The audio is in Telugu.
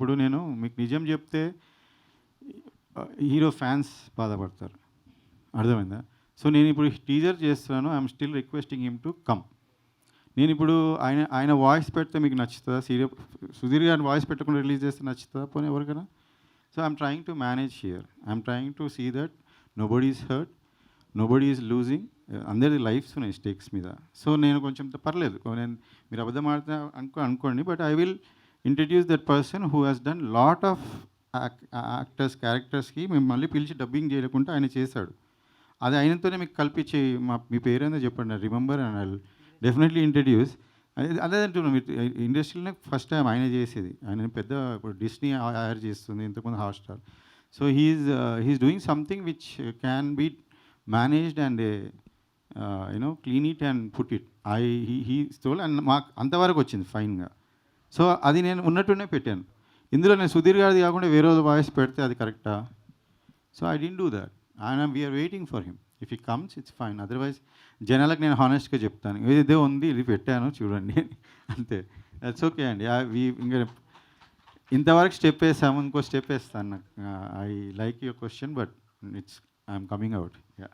ఇప్పుడు నేను మీకు నిజం చెప్తే హీరో ఫ్యాన్స్ బాధపడతారు. అర్థమైందా? సో నేను ఇప్పుడు టీజర్ చేస్తున్నాను. I'm still requesting him to come. నేను ఇప్పుడు ఆయన ఆయన వాయిస్ పెడితే మీకు నచ్చుతుందా? సీరియల్ సుధీర్ గారిని వాయిస్ పెట్టకుండా రిలీజ్ చేస్తే నచ్చుతుందా పోనీ ఎవరికైనా? So I'm trying to manage here. I'm trying to see that nobody is hurt nobody is losing. అందరి లైఫ్స్ ఉన్నాయి స్టేక్స్ మీద. సో నేను కొంచెం పర్లేదు. నేను మీరు అబద్ధం ఆడితే అనుకో అనుకోండి. But I will introduce that person who has done lot of actors క్యారెక్టర్స్కి మేము మళ్ళీ పిలిచి డబ్బింగ్ చేయకుండా ఆయన చేశాడు. అది ఆయనతోనే మీకు కల్పించి మా మీ పేరేందో చెప్పండి remember and I definitely introduce అదే అదే అంటున్నాను మీరు ఇండస్ట్రీలోనే ఫస్ట్ టైం ఆయన చేసేది. ఆయన పెద్ద ఇప్పుడు డిస్నీ హైర్ చేస్తుంది ఇంతకుముందు Hotstar so he's he's doing something which can be managed and you know clean it and put it I he he stole and మాకు అంతవరకు వచ్చింది ఫైన్గా సో అది నేను ఉన్నట్టునే పెట్టాను. ఇందులో నేను సుధీర్ గారిది కాకుండా వేరే వాయిస్ పెడితే అది కరెక్టా? So I didn't do that. And we're waiting for him. If he comes it's fine. Otherwise జనాలకు నేను హానెస్ట్గా చెప్తాను. ఇదే ఉంది ఇది పెట్టాను చూడండి. అంతే. దట్స్ ఓకే అండి. వి ఇంకా ఇంతవరకు స్టెప్ వేసాము ఇంకో స్టెప్ వేస్తాను. నాకు I like your question but it's I'm coming out yeah